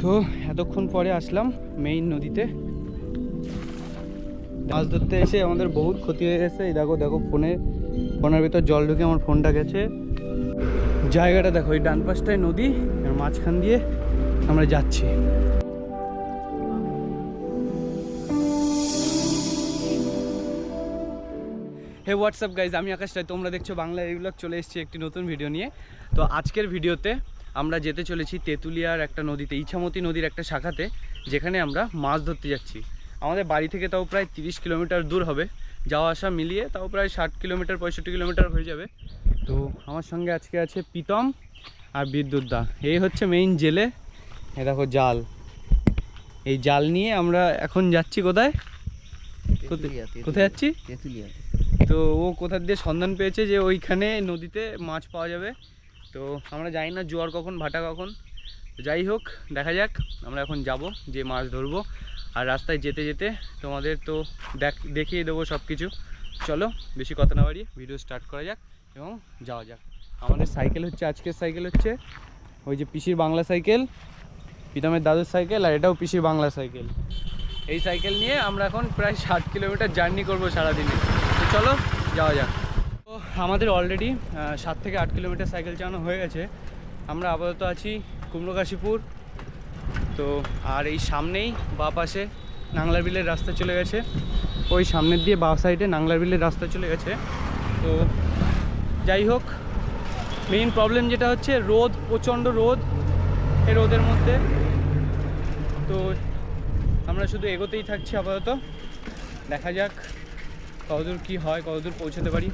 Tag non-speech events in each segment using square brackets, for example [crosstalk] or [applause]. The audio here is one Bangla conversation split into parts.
তো এতক্ষণ পরে আসলাম মেইন নদীতে। মাছ ধরতে এসে আমাদের বহুত ক্ষতি হয়ে গেছে। এই দেখো দেখো, ফোনে, ফোনের ভিতর জল ঢুকে আমার ফোনটা গেছে। জায়গাটা দেখো, এই ডান পাশটায় নদী আর মাঝখান দিয়ে আমরা যাচ্ছি। হে হোয়াটসঅ্যাপ গাইজ আমি আকাশ রায়, তোমরা দেখছ বাংলা রিভলগ চলে এসেছি একটি নতুন ভিডিও নিয়ে। তো আজকের ভিডিওতে আমরা যেতে চলেছি তেঁতুলিয়ার একটা নদীতে ইছামতি নদীর একটা শাখাতে যেখানে আমরা মাছ ধরতে যাচ্ছি। আমাদের বাড়ি থেকে তাও প্রায় তিরিশ কিলোমিটার দূর হবে। যাওয়া আসা মিলিয়ে তাও প্রায় ষাট কিলোমিটার পঁয়ষট্টি কিলোমিটার হয়ে যাবে। তো আমার সঙ্গে আজকে আছে প্রীতম আর বিদ্যুৎ দা। এই হচ্ছে মেইন জেলে। এ দেখো জাল। এই জাল নিয়ে আমরা এখন যাচ্ছি কোথায়? কোথায়? যাচ্ছি? তো ও কোথা দিয়ে সন্ধান পেয়েছে যে ওইখানে নদীতে মাছ পাওয়া যাবে। তো আমরা জানি না জোয়ার কখন, ভাটা কখন। যাই হোক, দেখা যাক। আমরা এখন যাব, যে মাছ ধরবো। আর রাস্তায় যেতে যেতে তোমাদের তো দেখ, দেখিয়ে দেবো সব কিছু চলো, বেশি কথা না বাড়িয়ে ভিডিও স্টার্ট করা যাক এবং যাওয়া যাক। আমাদের সাইকেল হচ্ছে, আজকের সাইকেল হচ্ছে ওই যে পিসির বাংলা সাইকেল প্রীতমের দাদুর সাইকেল আর এটাও পিসির বাংলা সাইকেল এই সাইকেল নিয়ে আমরা এখন প্রায় ষাট কিলোমিটার জার্নি করব সারাদিনে। তো চলো, যাওয়া যাক। আমাদের অলরেডি সাত থেকে আট কিলোমিটার সাইকেল চালানো হয়ে গেছে। আমরা আপাতত আছি কুমড়োকাশিপুর তো আর এই সামনেই বা পাশে নাংলার বিলের রাস্তা চলে গেছে। ওই সামনের দিয়ে বা সাইডে নাংলার বিলের রাস্তা চলে গেছে। তো যাই হোক মেইন প্রবলেম যেটা হচ্ছে রোদ, প্রচণ্ড রোদ এই রোদের মধ্যে। তো আমরা শুধু এগোতেই থাকছি আপাতত। দেখা যাক। কতদূর কি হয়, কতদূর পৌঁছাতে পারি?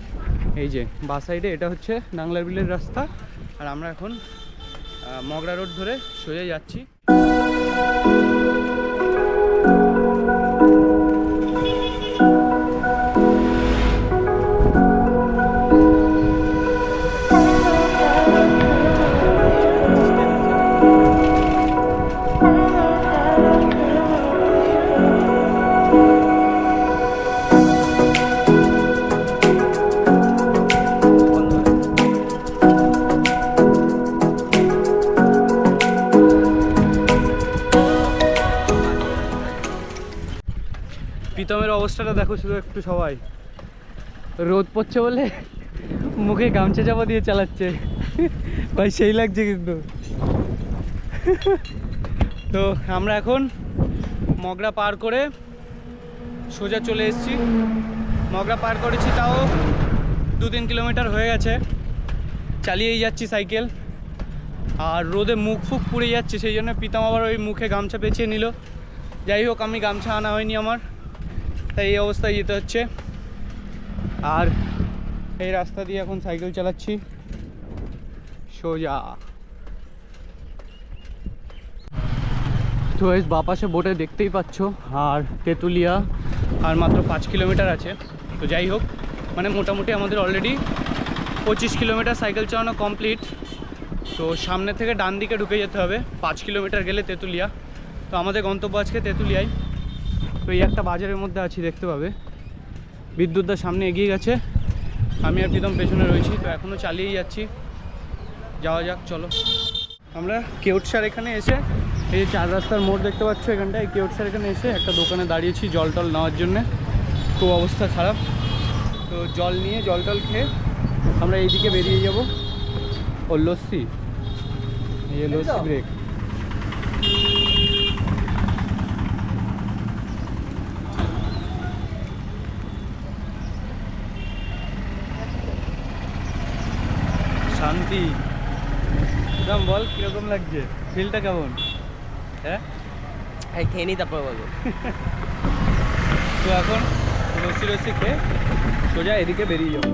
এই যে, বা সাইডে এটা হচ্ছে নাংলার বিলের রাস্তা। আর আমরা এখন মগরা রোড ধরে সোজা যাচ্ছি। অবস্থাটা দেখো শুধু একটু সবাই। রোদ পড়ছে বলে মুখে গামছা চাপা দিয়ে চালাচ্ছে। ভাই, সেই লাগছে কিন্তু। তো আমরা এখন মগরা পার করে সোজা চলে এসেছি। মগরা পার করেছি তাও দু তিন কিলোমিটার হয়ে গেছে। চালিয়েই যাচ্ছি সাইকেল। আর রোদে মুখ ফুক পুড়ে যাচ্ছে, সেই জন্য পিতাম আবার ওই মুখে গামছা পেঁচিয়ে নিল। যাই হোক, আমি গামছা আনা হয়নি আমার। তাই এই অবস্থায় যেতে হচ্ছে। আর এই রাস্তা দিয়ে এখন সাইকেল চালাচ্ছি। সোজা। তো এই বাপাশে বোটে দেখতেই পাচ্ছ, আর তেঁতুলিয়া, আর মাত্র পাঁচ কিলোমিটার আছে। তো যাই হোক মানে মোটামুটি আমাদের অলরেডি পঁচিশ কিলোমিটার সাইকেল চালানো কমপ্লিট তো সামনে থেকে ডান দিকে ঢুকে যেতে হবে। পাঁচ কিলোমিটার গেলে তেঁতুলিয়া। তো আমাদের গন্তব্য আজকে তেঁতুলিয়ায়। তো এই একটা বাজারের মধ্যে আছি দেখতে পাবে। বিদ্যুৎদার সামনে এগিয়ে গেছে। আমি আর প্রীতম পেছনে রয়েছি তো এখনও চালিয়েই যাচ্ছি। যাওয়া যাক চলো। আমরা কেউটসার এখানে এসে এই যে চার রাস্তার মোড় দেখতে পাচ্ছ এখানটায় এই কেউটসার এখানে এসে একটা দোকানে দাঁড়িয়েছি জল টল নেওয়ার জন্যে। খুব অবস্থা খারাপ। তো জল নিয়ে জল টল খেয়ে আমরা এইদিকে বেরিয়ে যাব। ও লস্যি। এই লস্যি ব্রেক শান্তি দাম বল কীরকম লাগছে? ফিলটা কেমন? হ্যাঁ? এই খেয়ে নি তারপর বলব তো এখন লস্যি লস্যি খেয়ে সোজা এদিকে বেরিয়ে যাব।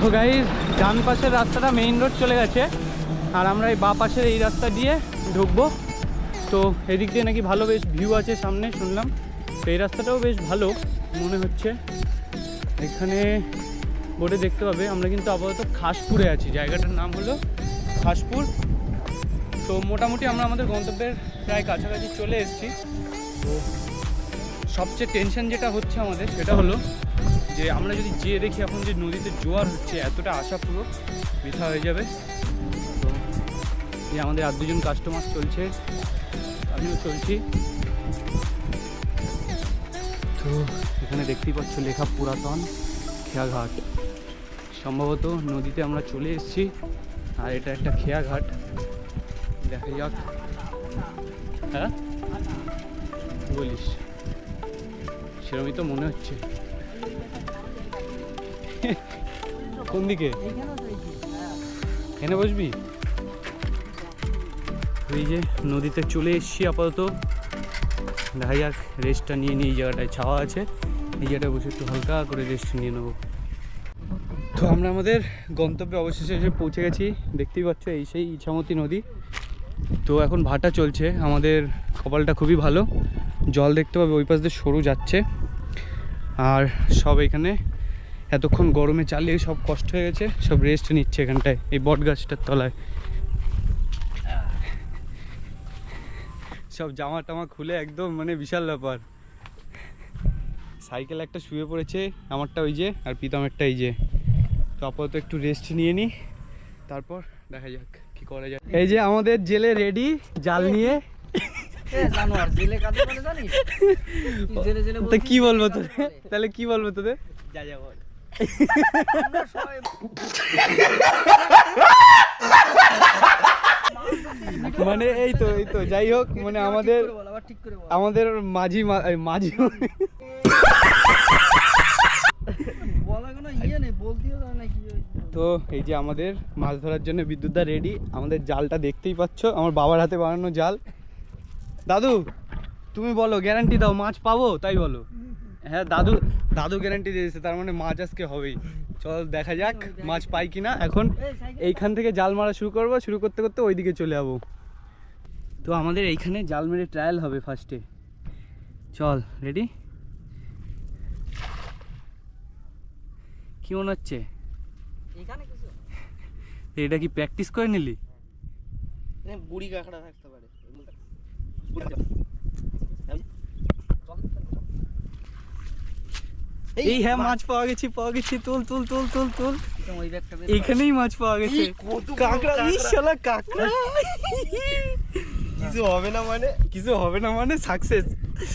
তো গাইজ ডান পাশের রাস্তাটা মেইন রোড চলে গেছে। আর আমরা এই বা পাশের এই রাস্তা দিয়ে ঢুকবো। তো এদিক দিয়ে নাকি ভালো বেশ ভিউ আছে সামনে, শুনলাম। সেই রাস্তাটাও বেশ ভালো, মনে হচ্ছে। এখানে বোর্ডে দেখতে পাবে, আমরা কিন্তু আপাতত খাসপুরে আছি। জায়গাটার নাম হলো খাসপুর। তো মোটামুটি আমরা আমাদের গন্তব্যের প্রায় কাছাকাছি চলে এসেছি। তো সবচেয়ে টেনশন যেটা হচ্ছে আমাদের, সেটা হলো যে আমরা যদি যেয়ে দেখি এখন যে নদীতে জোয়ার হচ্ছে, এতটা আশা পুরো বৃথা হয়ে যাবে। যে আমাদের আর দুজন কাস্টমার চলছে, আমিও চলছি। তো এখানে দেখতেই পাচ্ছ লেখা পুরাতন খেয়াঘাট। সম্ভবত নদীতে আমরা চলে এসেছি, আর এটা একটা খেয়াঘাট। দেখা যাক। হ্যাঁ? বলিস? সেরকমই তো মনে হচ্ছে। কোন দিকে? এখানে বসবি? এই যে নদীতে চলে এসেছি আপাতত। দেখা যাক রেস্টটা নিয়ে এই জায়গাটায় ছাওয়া আছে। এই জায়গাটায় বসে একটু হালকা করে রেস্ট নিয়ে নেব। তো আমরা আমাদের গন্তব্যে অবশেষে এসে পৌঁছে গেছি। দেখতেই পাচ্ছ, এই সেই ইছামতি নদী। তো এখন ভাটা চলছে। আমাদের কপালটা খুবই ভালো। জল দেখতে পাবে, ওই পাশ দিয়ে সরু যাচ্ছে। আর সব এখানে এতক্ষণ গরমে চালিয়ে সব কষ্ট হয়ে গেছে। সব রেস্ট নিচ্ছে এখানটায়, এই বট গাছটার তলায়। সব জামা টামা খুলে একদম মানে বিশাল ব্যাপার। সাইকেল একটা শুয়ে পড়েছে আমারটা ওই যে আর প্রীতমেরটা এই যে। তো আপাতত একটু রেস্ট নিয়ে নিই তারপর দেখা যাক কি করা যায়। এই যে আমাদের জেলে রেডি জাল নিয়ে। কি বলব তোদের? তাহলে কি বলব তোদের? যা যা বল। [laughs] সবাই [laughs] মানে এই তো এই তো যাই হোক মানে আমাদের। আমাদের মাঝি মাঝি ইয়ে। তো এই যে আমাদের মাছ ধরার জন্য বিদ্যুৎদা রেডি আমাদের জালটা দেখতেই পাচ্ছ আমার বাবার হাতে বানানো জাল দাদু তুমি বলো গ্যারান্টি দাও মাছ পাবো তাই বলো হ্যাঁ দাদু দাদু গ্যারান্টি দিয়েছে তার মানে মাছ আজকে হবেই। চল দেখা যাক মাছ পাই কিনা। এখন এইখান থেকে জাল মারা শুরু করব শুরু করতে করতে ওইদিকে চলে যাব। তো আমাদের এইখানে জাল মেরে ট্রায়াল হবে ফার্স্টে চল রেডি কি মনে হচ্ছে? এটা কি প্র্যাকটিস করে নিলি? বুড়ি কাঁকড়া থাকতে পারে। এই হ্যাঁ মাছ পাওয়া গেছে পাওয়া গেছে তুল তুল তুল তুল তুল। এখানেই মাছ পাওয়া গেছে। কাঁকড়া কাঁকড়া। কাঁকড়া। কিছু হবে না মানে? কিছু হবে না মানে সাকসেস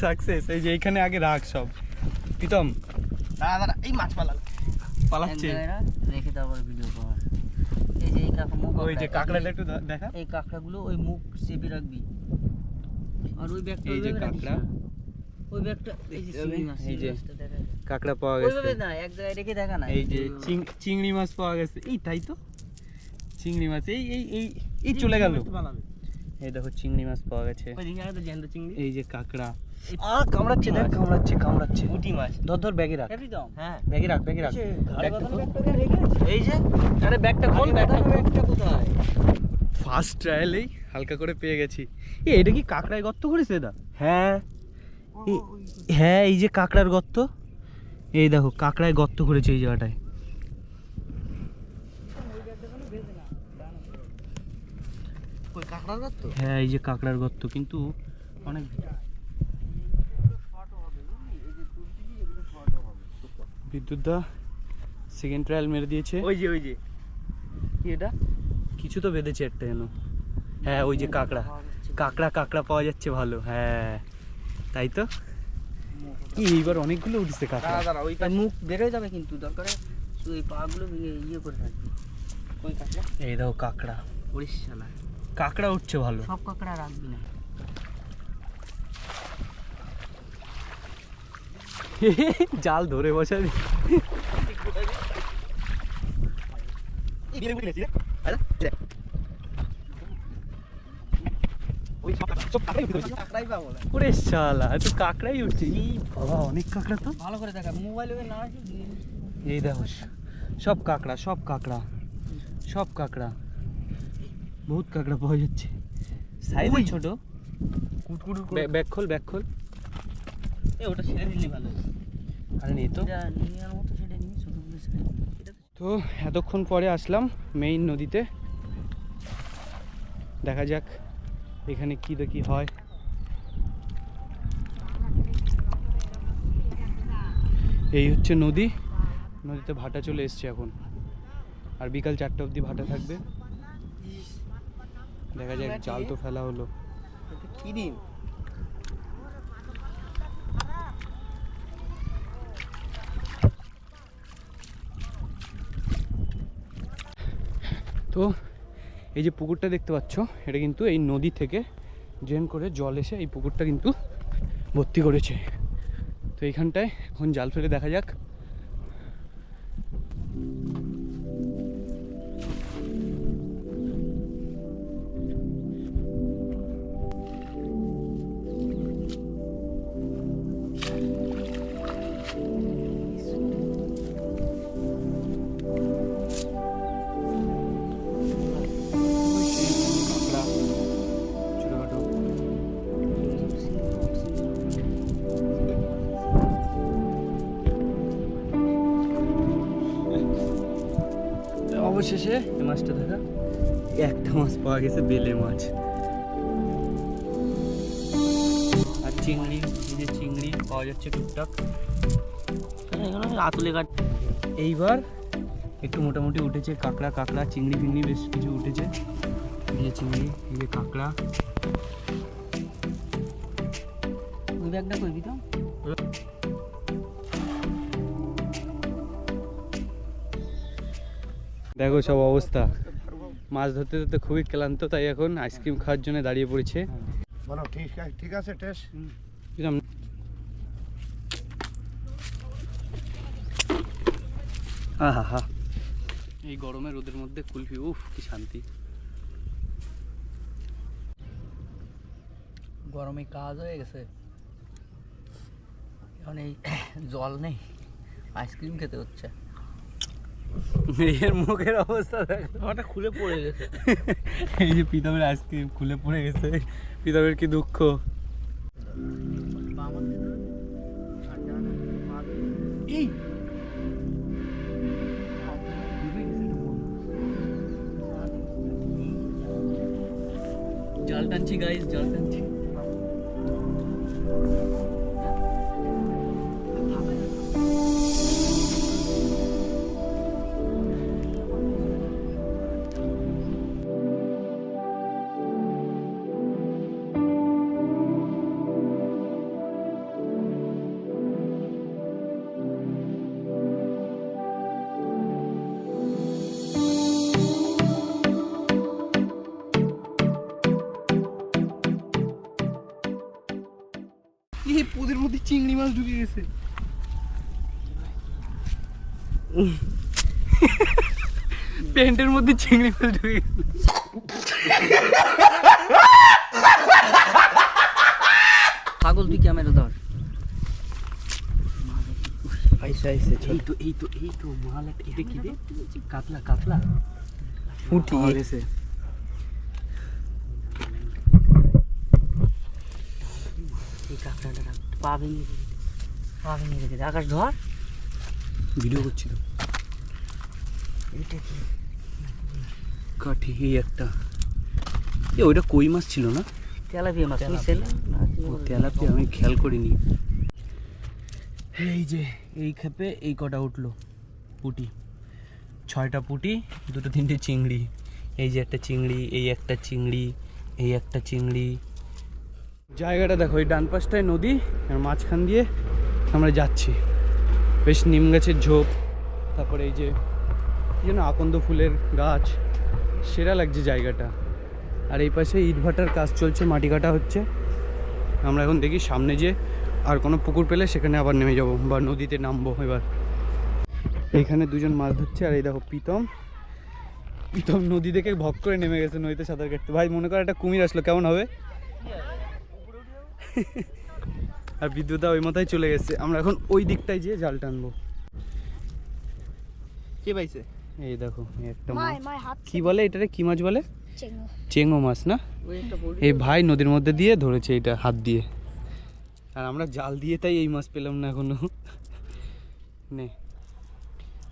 সাকসেস এই যে এখানে আগে রাখ সব। প্রীতম দাঁড়া এই মাছ পালাল। পালাচ্ছে। রেখে ভিডিও কর এই যে এই কাঁকড়া মুখ ওই যে কাঁকড়াটা একটু দেখা। এই কাঁকড়াগুলো ওই মুখ চেপে রাখবি। আর ওই ব্যাগটা এই যে কাঁকড়া। ওই ব্যাগটা এই যে দেখতে হবে। চিংড়ি মাছ এই যে। কাঁকড়া পাওয়া গেছে। ওইভাবে না এক জায়গায় রেখে দেখা না এই যে চিংড়ি মাছ পাওয়া গেছে। এই তাই তো। চিংড়ি মাছ এই এই এই এই চলে গেল। এই দেখো চিংড়ি মাছ পাওয়া গেছে। এই যে কাঁকড়া। আ কামড়াচ্ছে দেখ কামড়াচ্ছে কামড়াচ্ছে। পুঁটি মাছ। ধর ধর ব্যাগে রাখ। হ্যাঁ ব্যাগে রাখ ব্যাগে রাখ। এই যে আরে ব্যাগটা ব্যাগটা ব্যাগটা কোথায়? ফার্স্ট ট্রায়ালেই হালকা করে পেয়ে গেছি। এ এটা কি কাঁকড়ায় গর্ত করেছে দা হ্যাঁ। হ্যাঁ এই যে কাঁকড়ার গর্ত। এই দেখো কাঁকড়ায় গর্ত করেছে এই জায়গাটায়। ওই কাঁকড়ার গাছ হ্যাঁ এই যে কাঁকড়ার গর্ত কিন্তু অনেক বিদ্যুৎ দা সেকেন্ড ট্রায়াল মেরে দিয়েছে। ওই যে ওই যে। কি এটা? কিছু তো বেঁধেছে একটা যেন। হ্যাঁ ওই যে কাঁকড়া। কাঁকড়া কাঁকড়া পাওয়া যাচ্ছে ভালো হ্যাঁ। তাই তো? কি এইবার অনেকগুলো উঠছে কাঁকড়া দাঁড়া দাঁড়া ওই মুখ বেরোয় যাবে কিন্তু দরকারে এই পাগুলো ভেঙে ইয়ে করে রাখবি। ওই কাঁকড়া এই দেখো কাঁকড়া। পড়িস শালা কাঁকড়া উঠছে ভালো। সব কাঁকড়া রাখবি না। [laughs] জাল ধরে বসাবি। কাঁকড়াই পাবো না ওরে শালা এত কাঁকড়াই উঠছে। এই বাবা অনেক কাঁকড়া তো। ভালো করে দেখা মোবাইলে না আসি এই দেখো সব কাঁকড়া সব কাঁকড়া সব কাঁকড়া। বহুত কাঁকড়া পাওয়া যাচ্ছে। সাইজ। ছোট। কুটকুট ব্যাগ খোল ব্যাগ খোল। এ ওটা ছেড়ে দিলি ভালো আরে নেই তো। তো এতক্ষণ পরে আসলাম মেইন নদীতে। দেখা যাক। এখানে কি দেখি হয়? এই হচ্ছে নদী। নদীতে ভাটা চলে এসছে এখন। আর বিকাল চারটে অবধি ভাটা থাকবে। দেখা যাক, জাল তো ফেলা হলো। কি দিন তো এই যে পুকুরটা দেখতে পাচ্ছ, এটা কিন্তু এই নদী থেকে ড্রেন করে জল এসে এই পুকুরটা কিন্তু ভর্তি করেছে। তো এইখানটায় এখন জাল ফেলে দেখা যাক অবশেষে মাছটা দেখা। একটা মাছ পাওয়া গেছে বেলে মাছ। আর চিংড়ি যে চিংড়ি পাওয়া যাচ্ছে টুকটাক। আতুলে কাট এইবার একটু মোটামুটি উঠেছে কাঁকড়া কাঁকড়া চিংড়ি ফিংড়ি বেশ কিছু উঠেছে। এই যে চিংড়ি এই যে কাঁকড়া। ওই ব্যাগটা করবি তো দেখো সব অবস্থা। মাছ ধরতে ধরতে খুবই ক্লান্ত তাই এখন আইসক্রিম খাওয়ার জন্য দাঁড়িয়ে পড়েছে। বলো ঠিক আছে ঠিক আছে টেস্ট আহা হা এই গরমে রোদের মধ্যে কুলফি উফ কি শান্তি। গরমে কাজ হয়ে গেছে। এখন এই জল নেই আইসক্রিম খেতে হচ্ছে। এর মুখের অবস্থা দেখো। আমারটা খুলে পড়ে গেছে। এই যে পিতামের আইসক্রিম খুলে পড়ে গেছে। পিতামের কি দুঃখ? এই! জাল টানছি গাইস জাল মাছ ঢুকে গেছে। প্যান্টের মধ্যে চিংড়ি মাছ ঢুকে গেছে। ছাগল তুই ক্যামেরা ধর। আইসে আইসে এই তো এই তো এই তো মাল এটা কি রে? কাতলা কাতলা। গেছে এই কাঁকড়াটা পা ভেঙে আকাশ ধর। ভিডিও করছিল এটা কি? কাঠি এই একটা। এ ওইটা কই মাছ ছিল না? তেলাপিয়া মাছ তেলাপিয়া আমি খেয়াল করিনি। এই যে এই খেপে এই কটা উঠল পুটি। ছয়টা পুটি দুটো তিনটে চিংড়ি। এই যে একটা চিংড়ি এই একটা চিংড়ি এই একটা চিংড়ি। জায়গাটা দেখো এই ডান পাশটায় নদী আর মাঝখান দিয়ে আমরা যাচ্ছি। বেশ নিম গাছের ঝোপ তারপরে এই যে যেন আকন্দ ফুলের গাছ সেরা লাগছে জায়গাটা। আর এই পাশে ইটভাটার কাজ চলছে মাটি কাটা হচ্ছে। আমরা এখন দেখি সামনে যে আর কোনো পুকুর পেলে সেখানে আবার নেমে যাব বা নদীতে নামবো এবার। এইখানে দুজন মাছ ধরছে আর এই দেখো প্রীতম। প্রীতম নদী থেকে ভক করে নেমে গেছে নদীতে সাঁতার কাটতে। ভাই মনে কর একটা কুমির আসলো কেমন হবে? [laughs] আর বিদ্যুৎটা ওই মাথায় চলে গেছে। আমরা এখন ওই দিকটায় যেয়ে জাল টানবো। কে পাইছে এই দেখো একটা মাছ। কি বলে এটারে? কি মাছ বলে? চেঙ্গো। চেঙ্গো মাছ না? ওই একটা পড়ে এই ভাই নদীর মধ্যে দিয়ে ধরেছে এটা হাত দিয়ে। আর আমরা জাল দিয়ে তাই এই মাছ পেলাম না এখনও। নে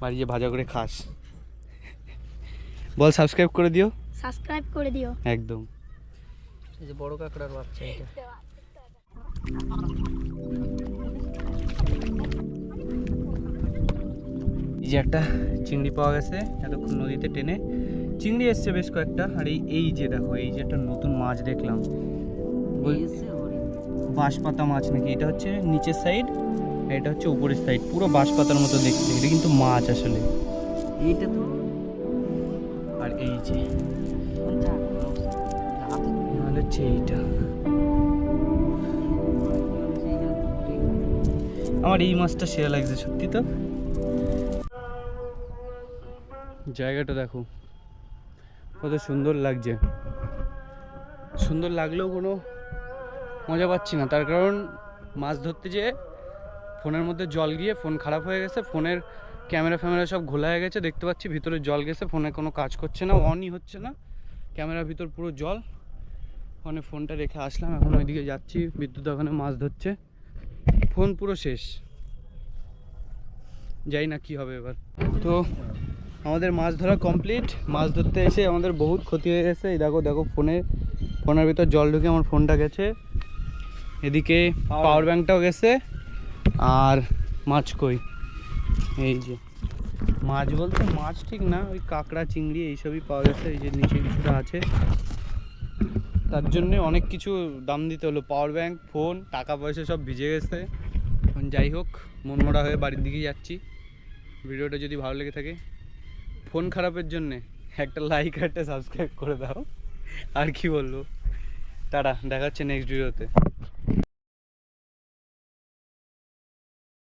বাড়ি যে ভাজা করে খাস। বল সাবস্ক্রাইব করে দিও। সাবস্ক্রাইব করে দিও। একদম। এই যে বড় কাঁকড়ার বাচ্চা এটা। এই যে একটা চিংড়ি পাওয়া গেছে এতক্ষণ নদীতে টেনে। চিংড়ি এসছে বেশ কয়েকটা আর এই এই যে দেখো এই যে একটা নতুন মাছ দেখলাম। বাঁশপাতা মাছ নাকি? এটা হচ্ছে নিচের সাইড এটা হচ্ছে উপরের সাইড পুরো বাঁশপাতার মতো দেখতে। এটা কিন্তু মাছ আসলে। এইটা তো আর এই যে হচ্ছে এইটা। আমার এই মাছটা সেরা লাগছে, সত্যি তো? জায়গাটা দেখো। কত সুন্দর লাগছে। সুন্দর লাগলেও কোনো মজা পাচ্ছি না। তার কারণ মাছ ধরতে যেয়ে ফোনের মধ্যে জল গিয়ে ফোন খারাপ হয়ে গেছে, ফোনের ক্যামেরা ফ্যামেরা সব ঘোলা হয়ে গেছে, দেখতে পাচ্ছি ভিতরে জল গেছে, ফোনে কোনো কাজ করছে না অনই হচ্ছে না। ক্যামেরার ভিতর পুরো জল। ওখানে ফোনটা রেখে আসলাম, এখন ওইদিকে যাচ্ছি, বিদ্যুৎ ওখানে মাছ ধরছে। ফোন পুরো শেষ। যাই না কি হবে এবার। তো আমাদের মাছ ধরা কমপ্লিট মাছ ধরতে এসে আমাদের বহুত ক্ষতি হয়ে গেছে। এই দেখো দেখো ফোনে ফোনের ভিতর জল ঢুকে আমার ফোনটা গেছে। এদিকে পাওয়ার ব্যাঙ্কটাও গেছে। আর মাছ কই? এই যে। মাছ বলতে মাছ ঠিক না ওই কাঁকড়া চিংড়ি এইসবই পাওয়া গেছে। এই যে নিচে কিছুটা আছে। তার জন্যে অনেক কিছু দাম দিতে হলো পাওয়ার ব্যাঙ্ক ফোন টাকা পয়সা সব ভিজে গেছে। এখন যাই হোক, মনমরা হয়ে বাড়ির দিকেই যাচ্ছি। ভিডিওটা যদি ভালো লেগে থাকে ফোন খারাপের জন্যে একটা লাইক একটা সাবস্ক্রাইব করে দাও। আর কি বলব? টাটা, দেখা হচ্ছে নেক্সট ভিডিওতে